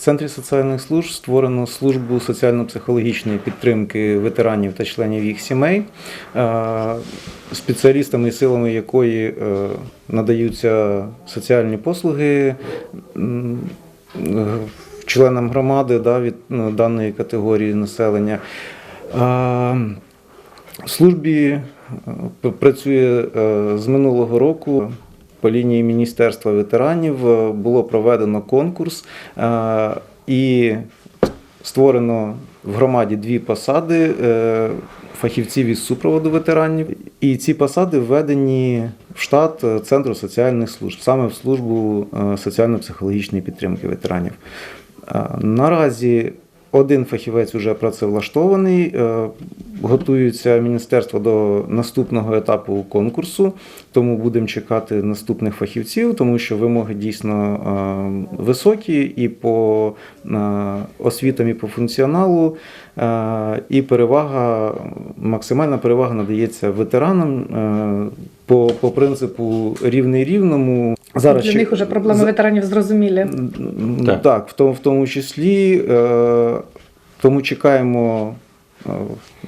центрі соціальних служб створено службу соціально-психологічної підтримки ветеранів та членів їх сімей, е, спеціалістами і силами якої е, надаються соціальні послуги е, членам громади да, від даної категорії населення. В службі працює з минулого року. По лінії Міністерства ветеранів е, було проведено конкурс е, і створено в громаді дві посади е, фахівців із супроводу ветеранів. І ці посади введені в штат Центру соціальних служб, саме в службу соціально-психологічної підтримки ветеранів. Наразі один фахівець вже працевлаштований. Готується міністерство до наступного етапу конкурсу, тому будемо чекати наступних фахівців, тому що вимоги дійсно високі і по освітам, і по функціоналу. І перевага, максимальна перевага надається ветеранам по, по принципу рівний рівному. Зараз Для ще- них вже проблеми ветеранів зрозумілі. так, Так. в, тому, в тому числі. Е, тому чекаємо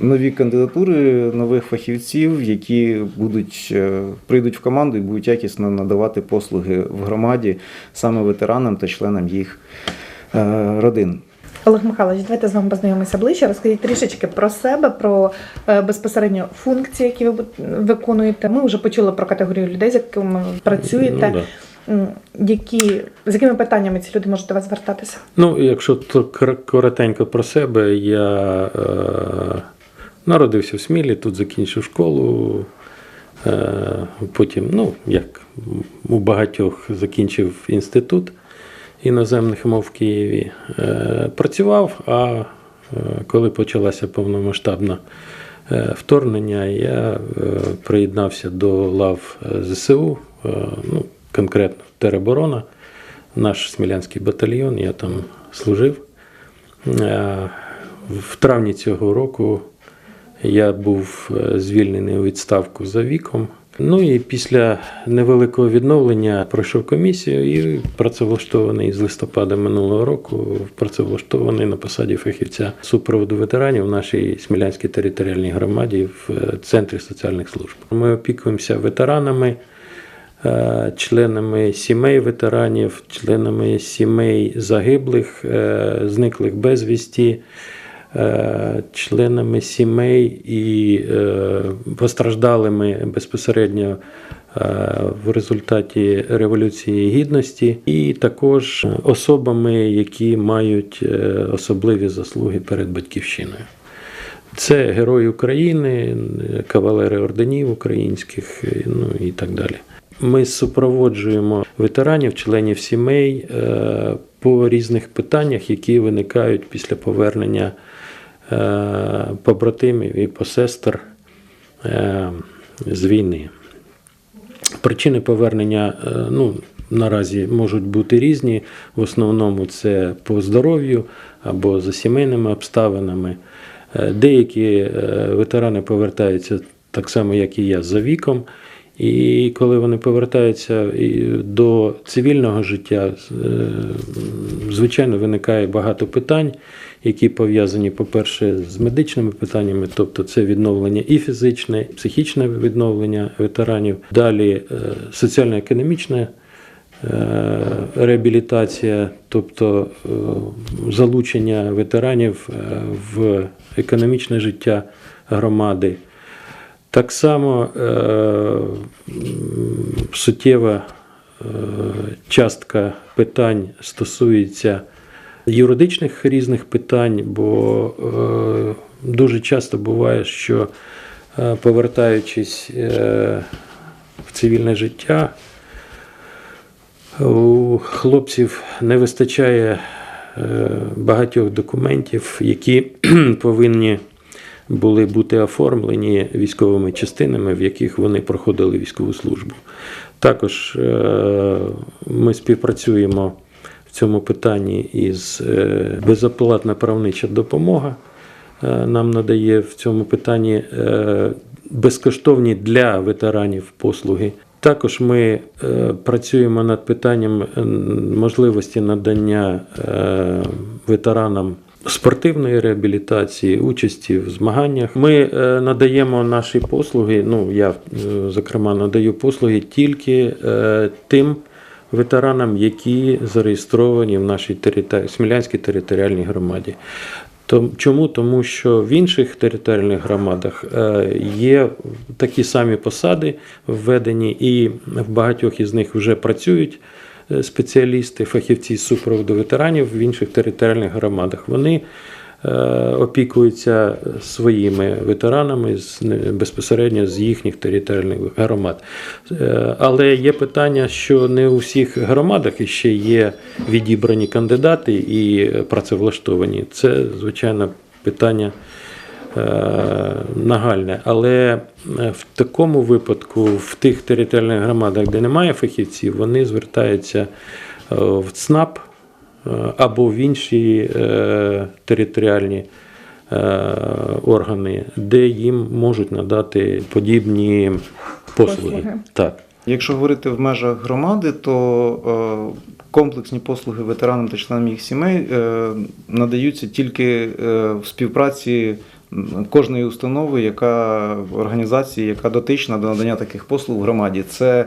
нові кандидатури нових фахівців, які будуть, е, прийдуть в команду і будуть якісно надавати послуги в громаді саме ветеранам та членам їх е, родин. Олег Михайлович, давайте з вами познайомимося ближче. Розкажіть трішечки про себе, про е, безпосередньо функції, які ви виконуєте. Ми вже почули про категорію людей, з якими ви працюєте. Ну, да. Які, з якими питаннями ці люди можуть до вас звертатися? Ну, якщо то кор- коротенько про себе, я е, народився в Смілі, тут закінчив школу. Е, потім, ну, як у багатьох, закінчив інститут іноземних мов в Києві. Е, працював, а е, коли почалося повномасштабне е, вторгнення, я е, приєднався до лав ЗСУ, ну, конкретно тероборона наш смілянський батальйон, я там служив. Е, В травні цього року я був е, звільнений у відставку за віком. Ну і після невеликого відновлення пройшов комісію і працевлаштований з листопада минулого року, працевлаштований на посаді фахівця супроводу ветеранів в нашій Смілянській територіальній громаді в е, центрі соціальних служб. Ми опікуємося ветеранами членами сімей ветеранів, членами сімей загиблих, е, зниклих безвісті, е, членами сімей і е, постраждалими безпосередньо е, в результаті Революції Гідності, і також особами, які мають е, особливі заслуги перед батьківщиною. Це герої України, кавалери орденів українських, ну і так далі. Ми супроводжуємо ветеранів, членів сімей е, по різних питаннях, які виникають після повернення е, побратимів і посестер е, з війни. Причини повернення ну, наразі можуть бути різні. В основному це по здоров'ю або за сімейними обставинами. Деякі ветерани повертаються так само, як і я, за віком. І коли вони повертаються до цивільного життя, е, звичайно, виникає багато питань, які пов'язані, по-перше, з медичними питаннями, тобто це відновлення і фізичне, і психічне відновлення ветеранів. Далі е, соціально-економічне реабілітація, тобто е, залучення ветеранів в економічне життя громади. Так само е, суттєва е, частка питань стосується юридичних різних питань, бо е, дуже часто буває, що повертаючись в цивільне життя, у хлопців не вистачає багатьох документів, які повинні були бути оформлені військовими частинами, в яких вони проходили військову службу. Також е, ми співпрацюємо в цьому питанні із е, безоплатна правнича допомога. е, Нам надає в цьому питанні безкоштовні для ветеранів послуги Також ми працюємо над питанням можливості надання ветеранам спортивної реабілітації, участі в змаганнях. Ми е, надаємо наші послуги. Ну я е, зокрема надаю послуги тільки е, тим ветеранам, які зареєстровані в нашій територ... Смілянській територіальній громаді. Чому? Тому що в інших територіальних громадах є такі самі посади введені, і в багатьох із них вже працюють спеціалісти, фахівці з супроводу ветеранів в інших територіальних громадах. Вони е, опікуються своїми ветеранами безпосередньо з їхніх територіальних громад. Е, Але є питання, що не у всіх громадах іще є відібрані кандидати і працевлаштовані. Це, звичайно, питання е, нагальне. Але е, в такому випадку, в тих територіальних громадах, де немає фахівців, вони звертаються е, в ЦНАП е, або в інші е, територіальні е, органи, де їм можуть надати подібні послуги. Послуги. Так. Якщо говорити в межах громади, то е, комплексні послуги ветеранам та членам їх сімей е, надаються тільки е, в співпраці кожної установи, яка організації, яка дотична до надання таких послуг в громаді. Це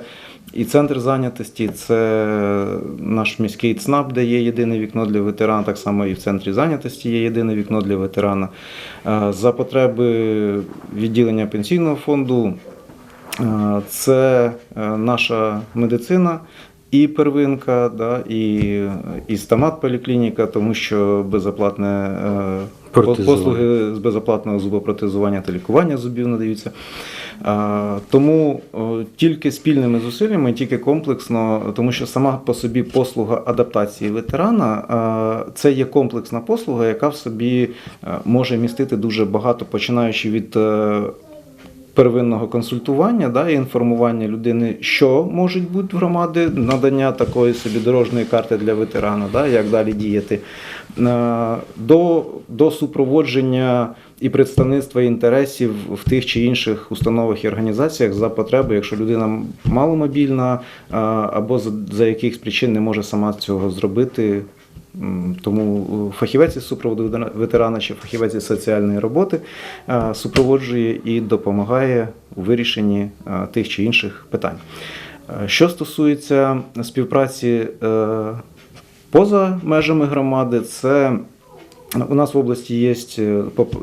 і центр зайнятості, це наш міський ЦНАП, де є єдине вікно для ветерана, так само і в центрі зайнятості є єдине вікно для ветерана. Е, За потреби відділення пенсійного фонду Е, Це е, наша медицина і первинка, да, і, і стомат поліклініка, тому що безоплатне. Послуги з безоплатного зубопротезування та лікування зубів надаються. Тому тільки спільними зусиллями, тільки комплексно, тому що сама по собі послуга адаптації ветерана це є комплексна послуга, яка в собі е, може містити дуже багато, починаючи від е, первинного консультування да, і інформування людини, що можуть бути в громади, надання такої собі дорожньої карти для ветерана, да, як далі діяти, е, до, до супроводження і представництва інтересів в тих чи інших установах і організаціях за потреби, якщо людина маломобільна е, або за, за якихось причин не може сама цього зробити. Тому е, фахівець супроводу ветерана чи фахівець соціальної роботи е, супроводжує і допомагає у вирішенні е, тих чи інших питань. Що стосується співпраці поза межами громади, це у нас в області є,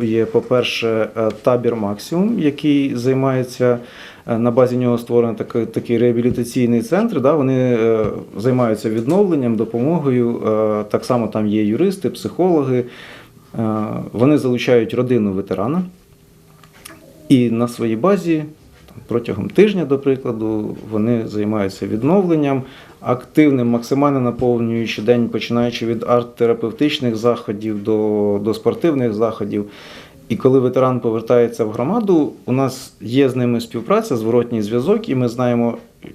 є по-перше, табір Максимум, який займається на базі нього створений такий, такий реабілітаційний центр. Да, вони е, займаються відновленням, допомогою. е, Так само там є юристи, психологи. Е, Вони залучають родину ветерана. І на своїй базі протягом тижня, до прикладу, вони займаються відновленням, активним, максимально наповнюючи день, починаючи від арт-терапевтичних заходів до, до спортивних заходів. І коли ветеран повертається в громаду, у нас є з ними співпраця, зворотній зв'язок, і ми знаємо, е,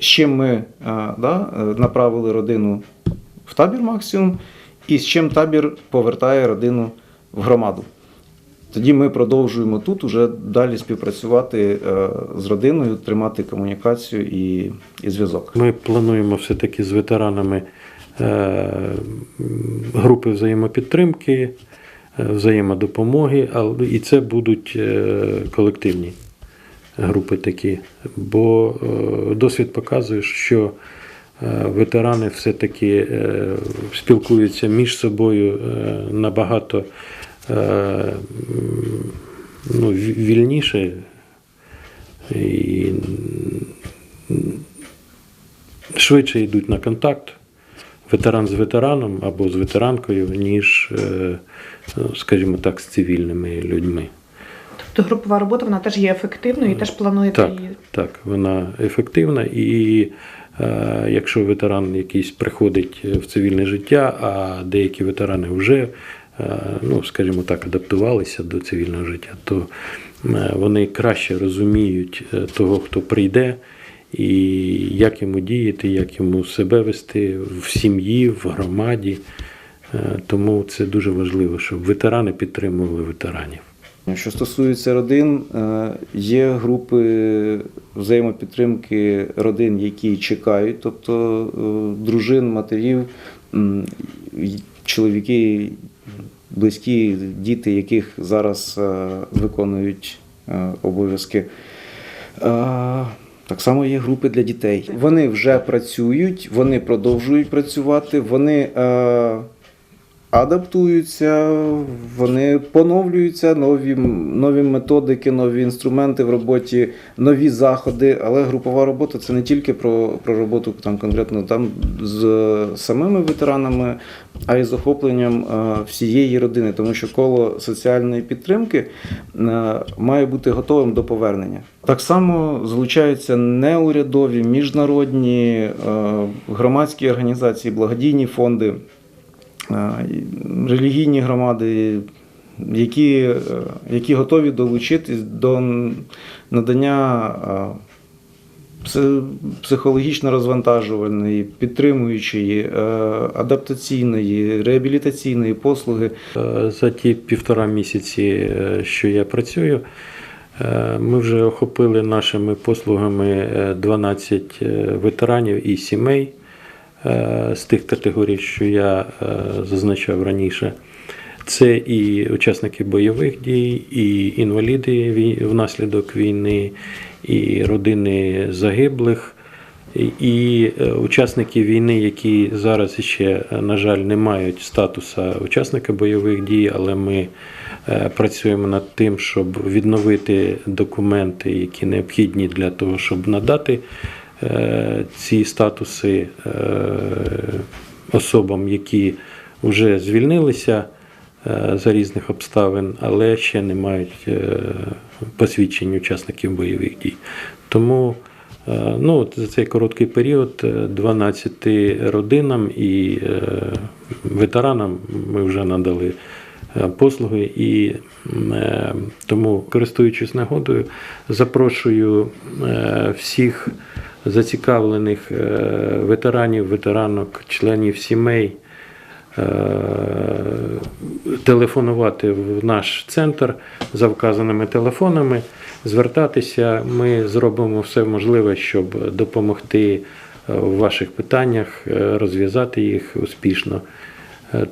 з чим ми е, да, е, направили родину в табір максимум, і з чим табір повертає родину в громаду. Тоді ми продовжуємо тут уже далі співпрацювати з родиною, тримати комунікацію і, і зв'язок. Ми плануємо все-таки з ветеранами групи взаємопідтримки, взаємодопомоги, але і це будуть е, колективні групи такі. Бо е, досвід показує, що е, ветерани все-таки е, спілкуються між собою е, набагато е, ну, вільніше. І швидше йдуть на контакт ветеран з ветераном або з ветеранкою, ніж, е, ну, скажімо так, з цивільними людьми. Тобто групова робота вона теж є ефективною і теж плануєте Так, її. так, вона ефективна, і е, якщо ветеран якийсь приходить в цивільне життя, а деякі ветерани вже, е, ну, скажімо так, адаптувалися до цивільного життя, то вони краще розуміють того, хто прийде, і як йому діяти, як йому себе вести в сім'ї, в громаді. Е, Тому це дуже важливо, щоб ветерани підтримували ветеранів. Що стосується родин, е, є групи взаємопідтримки родин, які чекають, тобто е, дружин, матерів, чоловіки, близькі, діти, яких зараз виконують обов'язки. Так само є групи для дітей. Вони вже працюють, вони продовжують працювати, вони е, адаптуються, вони поновлюються, нові, нові методики, нові інструменти в роботі, нові заходи. Але групова робота це не тільки про, про роботу там конкретно там з самими ветеранами, а й з охопленням е, всієї родини, тому що коло соціальної підтримки е, має бути готовим до повернення. Так само залучаються неурядові, міжнародні е, громадські організації, благодійні фонди релігійні громади, які, е, які готові долучитись до надання психологічно розвантажувальної, підтримуючої, е, адаптаційної, реабілітаційної послуги. Е, За ті півтора місяці, що я працюю, ми вже охопили нашими послугами е, 12 е, ветеранів і сімей з тих категорій, що я е, зазначав раніше. Це і учасники бойових дій, і інваліди внаслідок війни, і родини загиблих, і- е, учасники війни, які зараз ще, е, на жаль, не мають статуса учасника бойових дій, але ми е, працюємо над тим, щоб відновити документи, які необхідні для того, щоб надати е, ці статуси е, особам, які вже звільнилися е, за різних обставин, але ще не мають е, посвідчень учасників бойових дій. Тому е, ну, за цей короткий період е, 12 родинам і е, ветеранам ми вже надали е, послуги, і е, тому, користуючись нагодою, запрошую е, всіх зацікавлених е, ветеранів, ветеранок, членів сімей е, телефонувати в наш центр за вказаними телефонами, звертатися. Ми зробимо все можливе, щоб допомогти е, в ваших питаннях, розв'язати їх успішно.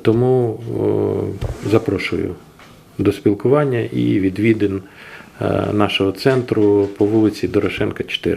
Тому запрошую до спілкування і відвідин нашого центру по вулиці Дорошенка, 4.